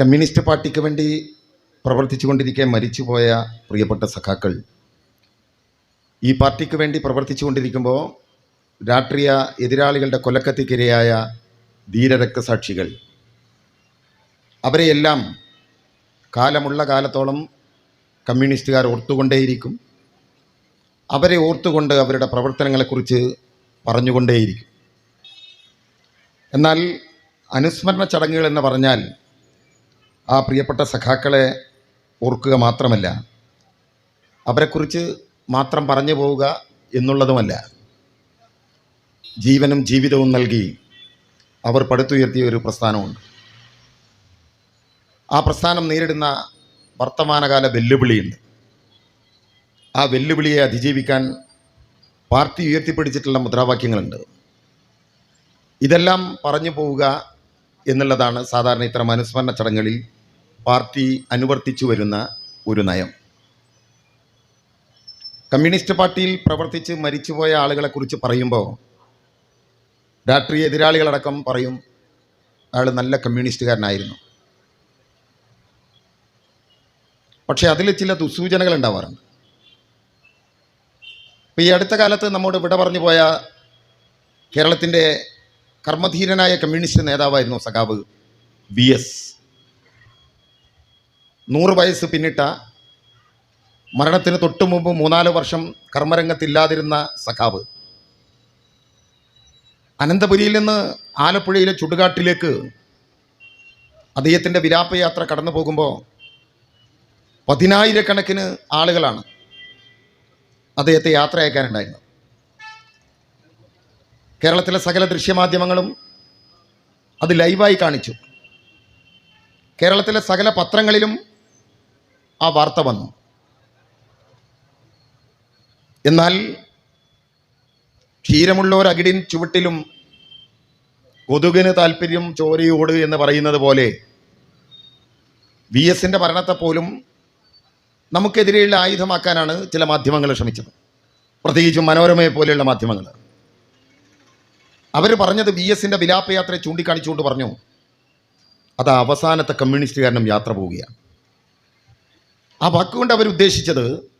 Communist പാർട്ടിക്ക് വേണ്ടി പ്രവർത്തിച്ചു പ്രവർത്തിച്ചുകൊണ്ടിരിക്കെ മരിച്ചുപോയ പ്രിയപ്പെട്ട സഖാക്കൾ. ഈ പാർട്ടിക്ക് വേണ്ടി പ്രവർത്തിച്ചു കൊണ്ടിരിക്കുമ്പോൾ രാഷ്ട്രീയ എതിരാളികളുടെ കൊലക്കത്തിക്കിരയായ ധീരരക്തസാക്ഷികൾ. അവരെയെല്ലാം കാലമുള്ള കാലത്തോളം കമ്മ്യൂണിസ്റ്റുകാർ ഓർത്തുകൊണ്ടേയിരിക്കും. അവരെ ഓർത്തുകൊണ്ട് അവരുടെ പ്രവർത്തനങ്ങളെക്കുറിച്ച് പറഞ്ഞുകൊണ്ടേയിരിക്കും. എന്നാൽ അനുസ്മരണ ചടങ്ങുകൾ എന്ന് പറഞ്ഞാൽ ആ പ്രിയപ്പെട്ട സഖാക്കളെ ഓർക്കുക മാത്രമല്ല അവരെക്കുറിച്ച് മാത്രം പറഞ്ഞു പോവുക എന്നുള്ളതുമല്ല. ജീവനും ജീവിതവും നൽകി അവർ പടുത്തുയർത്തിയ ഒരു പ്രസ്ഥാനമുണ്ട്. ആ പ്രസ്ഥാനം നേരിടുന്ന വർത്തമാനകാല വെല്ലുവിളിയുണ്ട്. ആ വെല്ലുവിളിയെ അതിജീവിക്കാൻ പാർട്ടി ഉയർത്തിപ്പിടിച്ചിട്ടുള്ള മുദ്രാവാക്യങ്ങളുണ്ട്. ഇതെല്ലാം പറഞ്ഞു പോവുക എന്നുള്ളതാണ് സാധാരണ ഇത്തരം അനുസ്മരണ ചടങ്ങുകളിൽ പാർട്ടി അനുവർത്തിച്ചു വരുന്ന ഒരു നയം. കമ്മ്യൂണിസ്റ്റ് പാർട്ടിയിൽ പ്രവർത്തിച്ച് മരിച്ചുപോയ ആളുകളെക്കുറിച്ച് പറയുമ്പോൾ രാഷ്ട്രീയ എതിരാളികളടക്കം പറയും അയാൾ നല്ല കമ്മ്യൂണിസ്റ്റുകാരനായിരുന്നു. പക്ഷേ അതിൽ ചില ദുസൂചനകൾ ഉണ്ടാവാറുണ്ട്. ഇപ്പോൾ ഈ അടുത്ത കാലത്ത് നമ്മോട് വിട പറഞ്ഞു പോയ കേരളത്തിന്റെ കർമ്മധീരനായ കമ്മ്യൂണിസ്റ്റ് നേതാവായിരുന്നു സഖാവ് വി എസ്. നൂറ് വയസ്സ് പിന്നിട്ട മരണത്തിന് തൊട്ടു മുമ്പ് മൂന്നാൽ വർഷം കർമ്മരംഗത്തില്ലാതിരുന്ന സഖാവ്. അനന്തപുരിയിൽ നിന്ന് ആലപ്പുഴയിലെ ചുടുകാട്ടിലേക്ക് അദ്ദേഹത്തിന്റെ വിലാപയാത്ര കടന്നു പോകുമ്പോൾ പതിനായിരക്കണക്കിന് ആളുകളാണ് അദ്ദേഹത്തെ യാത്ര അയക്കാനുണ്ടായിരുന്നത്. കേരളത്തിലെ സകല ദൃശ്യമാധ്യമങ്ങളും അത് ലൈവായി കാണിച്ചു. കേരളത്തിലെ സകല പത്രങ്ങളിലും ആ വാർത്ത വന്നു. എന്നാൽ ക്ഷീരമുള്ളൊരകിടിൻ ചുവട്ടിലും കൊതുകിന് താല്പര്യം ചോരയോട് എന്ന് പറയുന്നത് പോലെ വി എസിന്റെ ഭരണത്തെ പോലും നമുക്കെതിരെയുള്ള ആയുധമാക്കാനാണ് ചില മാധ്യമങ്ങൾ ശ്രമിച്ചത്. പ്രത്യേകിച്ചും മനോരമയെ പോലെയുള്ള മാധ്യമങ്ങൾ. അവർ പറഞ്ഞത് വി എസിന്റെ വിലാപയാത്രയെ ചൂണ്ടിക്കാണിച്ചുകൊണ്ട് പറഞ്ഞു അത് അവസാനത്തെ കമ്മ്യൂണിസ്റ്റ് കാരണം യാത്ര പോവുകയാണ്. ആ വാക്കുകൊണ്ട് അവരുദ്ദേശിച്ചത്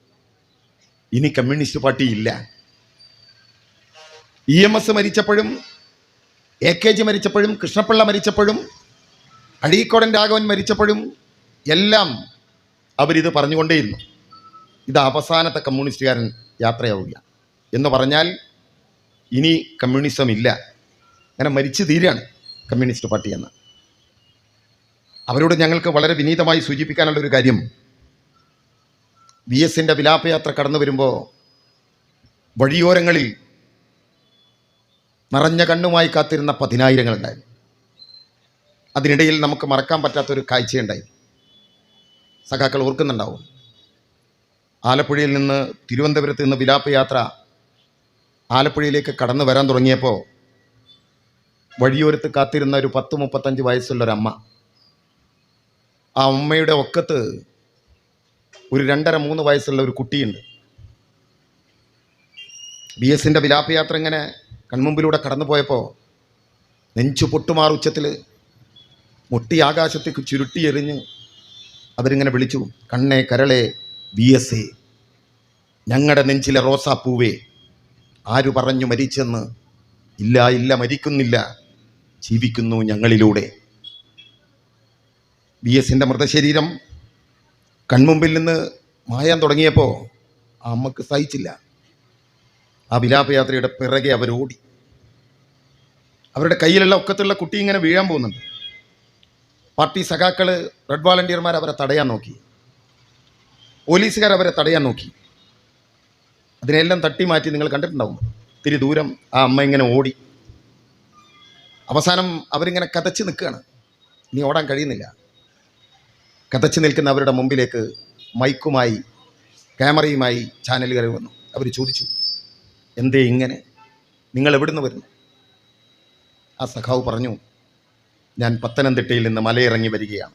ഇനി കമ്മ്യൂണിസ്റ്റ് പാർട്ടി ഇല്ല. ഇ എം എസ് മരിച്ചപ്പോഴും എ കെ ജി മരിച്ചപ്പോഴും കൃഷ്ണപിള്ള മരിച്ചപ്പോഴും അഴീക്കോടൻ രാഘവൻ മരിച്ചപ്പോഴും എല്ലാം അവരിത് പറഞ്ഞുകൊണ്ടേയിരുന്നു. ഇത് അവസാനത്തെ കമ്മ്യൂണിസ്റ്റുകാരൻ യാത്രയാവുക എന്ന് പറഞ്ഞാൽ ഇനി കമ്മ്യൂണിസം ഇല്ല. അങ്ങനെ മരിച്ചു തീരാണ് കമ്മ്യൂണിസ്റ്റ് പാർട്ടി എന്ന്. അവരോട് ഞങ്ങൾക്ക് വളരെ വിനീതമായി സൂചിപ്പിക്കാനുള്ള ഒരു കാര്യം വി എസിന്റെ വിലാപയാത്ര കടന്നു വരുമ്പോൾ വഴിയോരങ്ങളിൽ നിറഞ്ഞ കണ്ണുമായി കാത്തിരുന്ന പതിനായിരങ്ങളുണ്ടായി. അതിനിടയിൽ നമുക്ക് മറക്കാൻ പറ്റാത്തൊരു കാഴ്ചയുണ്ടായി. സഖാക്കൾ ഓർക്കുന്നുണ്ടാവും. ആലപ്പുഴയിൽ നിന്ന് തിരുവനന്തപുരത്ത് നിന്ന് വിലാപയാത്ര ആലപ്പുഴയിലേക്ക് കടന്നു വരാൻ തുടങ്ങിയപ്പോൾ വഴിയോരത്ത് കാത്തിരുന്ന ഒരു പത്ത് മുപ്പത്തഞ്ച് വയസ്സുള്ളൊരമ്മ. ആ അമ്മയുടെ ഒക്കത്ത് ഒരു രണ്ടര മൂന്ന് വയസ്സുള്ള ഒരു കുട്ടിയുണ്ട്. ബി എസിന്റെ വിലാപയാത്ര ഇങ്ങനെ കൺമുമ്പിലൂടെ കടന്നു പോയപ്പോൾ നെഞ്ചു പൊട്ടുമാർ ഉച്ചത്തിൽ മുട്ടി ആകാശത്തേക്ക് ചുരുട്ടി എറിഞ്ഞ് അവരിങ്ങനെ വിളിച്ചു കണ്ണേ കരളെ ബി എസ് എ ഞങ്ങളുടെ നെഞ്ചിലെ റോസാപ്പൂവേ ആരു പറഞ്ഞു മരിച്ചെന്ന്? ഇല്ല ഇല്ല മരിക്കുന്നില്ല ജീവിക്കുന്നു ഞങ്ങളിലൂടെ. ബി എസിന്റെ മൃതശരീരം കൺമുമ്പിൽ നിന്ന് മായാൻ തുടങ്ങിയപ്പോൾ അമ്മയ്ക്ക് സഹിച്ചില്ല. ആ വിലാപയാത്രയുടെ പിറകെ അവരോടി അവരുടെ കയ്യിലുള്ള ഒക്കത്തുള്ള കുട്ടി ഇങ്ങനെ വീഴാൻ പോകുന്നുണ്ട്. പാർട്ടി സഖാക്കൾ റെഡ് വാളണ്ടിയർമാർ അവരെ തടയാൻ നോക്കി. പോലീസുകാർ അവരെ തടയാൻ നോക്കി. അതിനെല്ലാം തട്ടി മാറ്റി നിങ്ങൾ കണ്ടിട്ടുണ്ടാവും. ഇത്തിരി ദൂരം ആ അമ്മ ഇങ്ങനെ ഓടി. അവസാനം അവരിങ്ങനെ കതച്ച് നിൽക്കുകയാണ്. ഇനി ഓടാൻ കഴിയുന്നില്ല. കതച്ച് നിൽക്കുന്നവരുടെ മുമ്പിലേക്ക് മൈക്കുമായി ക്യാമറയുമായി ചാനലുകാർ വന്നു. അവർ ചോദിച്ചു എന്തേ ഇങ്ങനെ? നിങ്ങൾ എവിടുന്ന് വരുന്നു? ആ സഖാവ് പറഞ്ഞു ഞാൻ പത്തനംതിട്ടയിൽ നിന്ന് മലയിറങ്ങി വരികയാണ്.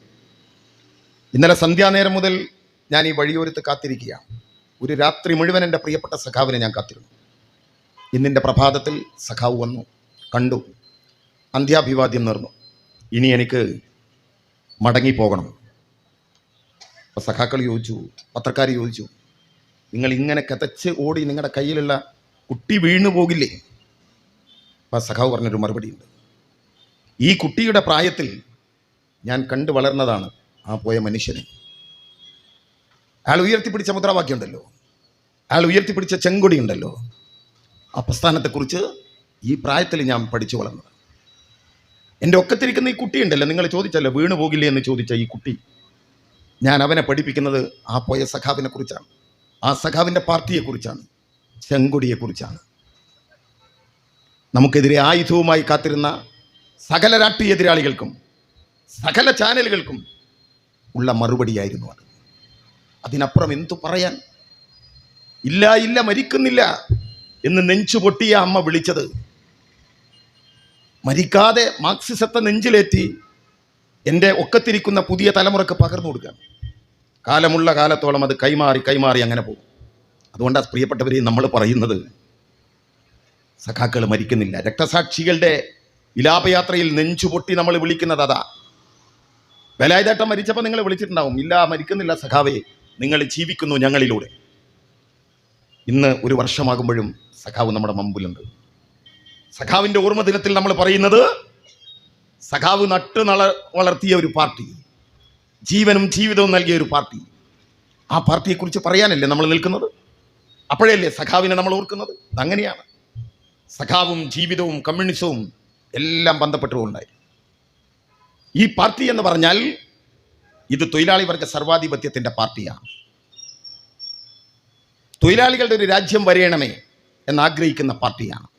ഇന്നലെ സന്ധ്യാനേരം മുതൽ ഞാൻ ഈ വഴിയോരത്ത് കാത്തിരിക്കുകയാണ്. ഒരു രാത്രി മുഴുവൻ എന്റെ പ്രിയപ്പെട്ട സഖാവിനെ ഞാൻ കാത്തിരുന്നു. ഇന്നിന്റെ പ്രഭാതത്തിൽ സഖാവ് വന്നു കണ്ടു അന്ത്യാഭിവാദ്യം നേർന്നു. ഇനി എനിക്ക് മടങ്ങിപ്പോകണം. അപ്പോൾ സഖാക്കൾ ചോദിച്ചു പത്രക്കാർ ചോദിച്ചു നിങ്ങൾ ഇങ്ങനെ കതച്ച് ഓടി നിങ്ങളുടെ കയ്യിലുള്ള കുട്ടി വീണു പോകില്ലേ? അപ്പോൾ സഖാവ് പറഞ്ഞൊരു മറുപടിയുണ്ട് ഈ കുട്ടിയുടെ പ്രായത്തിൽ ഞാൻ കണ്ടു വളർന്നതാണ് ആ പോയ മനുഷ്യനെ. അയാൾ ഉയർത്തിപ്പിടിച്ച മുദ്രാവാക്യം ഉണ്ടല്ലോ. അയാൾ ഉയർത്തിപ്പിടിച്ച ചെങ്കൊടി ഉണ്ടല്ലോ. ആ പ്രസ്ഥാനത്തെക്കുറിച്ച് ഈ പ്രായത്തിൽ ഞാൻ പഠിച്ചു വളർന്നത് എന്റെ ഒക്കത്തിരിക്കുന്ന ഈ കുട്ടിയുണ്ടല്ലോ നിങ്ങൾ ചോദിച്ചല്ലോ വീണു പോകില്ലേ? എന്ന് ചോദിച്ച ഈ കുട്ടി. ഞാൻ അവനെ പഠിപ്പിക്കുന്നത് ആ പോയ സഖാവിനെ കുറിച്ചാണ്. ആ സഖാവിന്റെ പാർട്ടിയെക്കുറിച്ചാണ് ചെങ്കൊടിയെക്കുറിച്ചാണ് നമുക്കെതിരെ ആയുധവുമായി കാത്തിരുന്ന സകല രാഷ്ട്രീയ എതിരാളികൾക്കും സകല ചാനലുകൾക്കും ഉള്ള മറുപടിയായിരുന്നു അത്. അതിനപ്പുറം എന്തു പറയാൻ? ഇല്ല ഇല്ല മരിക്കുന്നില്ല എന്ന് നെഞ്ചു പൊട്ടിയ അമ്മ വിളിച്ചത് മരിക്കാതെ മാർക്സിസത്തെ നെഞ്ചിലേറ്റി എന്റെ ഒക്കത്തിരിക്കുന്ന പുതിയ തലമുറയ്ക്ക് പകർന്നു കൊടുക്കുക കാലമുള്ള കാലത്തോളം അത് കൈമാറി കൈമാറി അങ്ങനെ പോകും. അതുകൊണ്ടാണ് പ്രിയപ്പെട്ടവരെ നമ്മൾ പറയുന്നത് സഖാക്കൾ മരിക്കുന്നില്ല. രക്തസാക്ഷികളുടെ വിലാപയാത്രയിൽ നെഞ്ചുപൊട്ടി നമ്മൾ വിളിക്കുന്നത് അതാ. വേലായുധേട്ടൻ മരിച്ചപ്പോൾ നിങ്ങൾ വിളിച്ചിട്ടുണ്ടാവും. ഇല്ല മരിക്കുന്നില്ല സഖാവേ. നിങ്ങൾ ജീവിക്കുന്നു ഞങ്ങളിലൂടെ. ഇന്ന് ഒരു വർഷമാകുമ്പോഴും സഖാവ് നമ്മുടെ മുമ്പിലുണ്ട്. സഖാവിന്റെ ഓർമ്മ ദിനത്തിൽ നമ്മൾ പറയുന്നത് സഖാവ് നട്ട് നള വളർത്തിയ ഒരു പാർട്ടി. ജീവനും ജീവിതവും നൽകിയ ഒരു പാർട്ടി. ആ പാർട്ടിയെക്കുറിച്ച് പറയാനല്ലേ നമ്മൾ നിൽക്കുന്നത്? അപ്പോഴല്ലേ സഖാവിനെ നമ്മൾ ഓർക്കുന്നത്? അങ്ങനെയാണ്. സഖാവും ജീവിതവും കമ്മ്യൂണിസവും എല്ലാം ബന്ധപ്പെട്ടുകൊണ്ടായി. ഈ പാർട്ടി എന്ന് പറഞ്ഞാൽ ഇത് തൊഴിലാളി വർഗ സർവാധിപത്യത്തിന്റെ പാർട്ടിയാണ്. തൊഴിലാളികളുടെ ഒരു രാജ്യം വരയണമേ എന്നാഗ്രഹിക്കുന്ന പാർട്ടിയാണ്.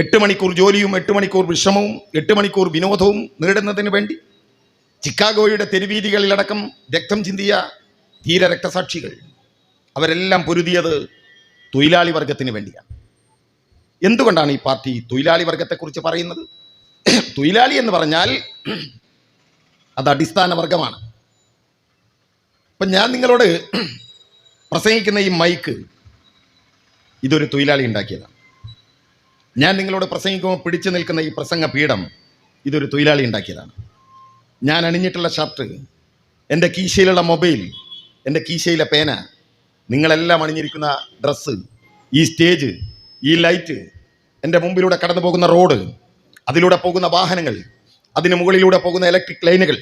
എട്ട് മണിക്കൂർ ജോലിയും എട്ട് മണിക്കൂർ വിഷമവും എട്ട് മണിക്കൂർ വിനോദവും നേടുന്നതിന് വേണ്ടി ചിക്കാഗോയുടെ തെരുവീതികളിലടക്കം രക്തം ചിന്തിയ ധീര രക്തസാക്ഷികൾ. അവരെല്ലാം പൊരുതിയത് തൊഴിലാളി വർഗത്തിന് വേണ്ടിയാണ്. എന്തുകൊണ്ടാണ് ഈ പാർട്ടി തൊഴിലാളി വർഗത്തെക്കുറിച്ച് പറയുന്നത്? തൊഴിലാളി എന്ന് പറഞ്ഞാൽ അത് അടിസ്ഥാന വർഗമാണ്. ഇപ്പം ഞാൻ നിങ്ങളോട് പ്രസംഗിക്കുന്ന ഈ മൈക്ക് ഇതൊരു തൊഴിലാളി ഉണ്ടാക്കിയതാണ്. ഞാൻ നിങ്ങളോട് പ്രസംഗിക്കുമ്പോൾ പിടിച്ചു നിൽക്കുന്ന ഈ പ്രസംഗ പീഠം ഇതൊരു തൊഴിലാളി ഉണ്ടാക്കിയതാണ്. ഞാൻ അണിഞ്ഞിട്ടുള്ള ഷർട്ട് എന്റെ കീശയിലുള്ള മൊബൈൽ എന്റെ കീശയിലെ പേന നിങ്ങളെല്ലാം അണിഞ്ഞിരിക്കുന്ന ഡ്രസ്സ് ഈ സ്റ്റേജ് ഈ ലൈറ്റ് എന്റെ മുമ്പിലൂടെ കടന്നു പോകുന്ന റോഡ് അതിലൂടെ പോകുന്ന വാഹനങ്ങൾ അതിന് മുകളിലൂടെ പോകുന്ന ഇലക്ട്രിക് ലൈനുകൾ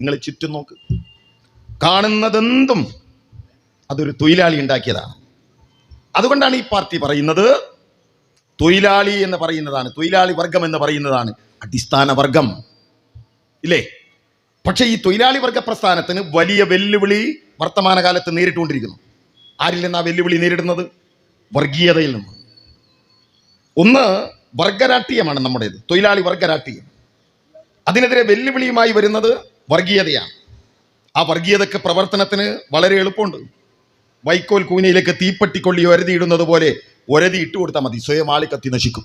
നിങ്ങൾ ചുറ്റും നോക്ക്. കാണുന്നതെന്തും അതൊരു തൊഴിലാളി ഉണ്ടാക്കിയതാണ്. അതുകൊണ്ടാണ് ഈ പാർട്ടി പറയുന്നത് തൊഴിലാളി എന്ന് പറയുന്നതാണ് തൊഴിലാളി വർഗം എന്ന് പറയുന്നതാണ് അടിസ്ഥാന വർഗം. ഇല്ലേ? പക്ഷേ ഈ തൊഴിലാളി വർഗ പ്രസ്ഥാനത്തിന് വലിയ വെല്ലുവിളി വർത്തമാനകാലത്ത് നേരിട്ടുകൊണ്ടിരിക്കുന്നു. ആരിൽ നിന്നാണ് വെല്ലുവിളി നേരിടുന്നത്? വർഗീയതയിൽ നിന്ന് ഒന്ന് വർഗരാഷ്ട്രീയമാണ് നമ്മുടേത്. തൊഴിലാളി വർഗരാഷ്ട്രീയം. അതിനെതിരെ വെല്ലുവിളിയുമായി വരുന്നത് വർഗീയതയാണ്. ആ വർഗീയതയ്ക്ക് പ്രവർത്തനത്തിന് വളരെ എളുപ്പമുണ്ട്. വൈക്കോൽ കൂനയിലേക്ക് തീപ്പെട്ടിക്കൊള്ളി ഒരതിയിടുന്നത് പോലെ ഒരതി ഇട്ട് കൊടുത്താൽ മതി. സ്വയം ആളി കത്തി നശിക്കും.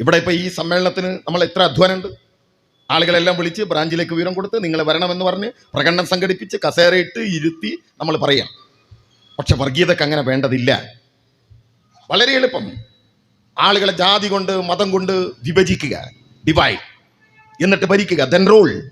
ഇവിടെ ഇപ്പോൾ ഈ സമ്മേളനത്തിന് നമ്മൾ എത്ര അധ്വാനമുണ്ട്? ആളുകളെല്ലാം വിളിച്ച് ബ്രാഞ്ചിലേക്ക് വിവരം കൊടുത്ത് നിങ്ങൾ വരണമെന്ന് പറഞ്ഞ് പ്രകടനം സംഘടിപ്പിച്ച് കസേരയിട്ട് ഇരുത്തി നമ്മൾ പറയാം. പക്ഷെ വർഗീയതക്ക് അങ്ങനെ വേണ്ടതില്ല. വളരെ എളുപ്പം. ആളുകളെ ജാതി കൊണ്ട് മതം കൊണ്ട് വിഭജിക്കുക. ഡിവൈഡ്. എന്നിട്ട് ഭരിക്കുക. Then rule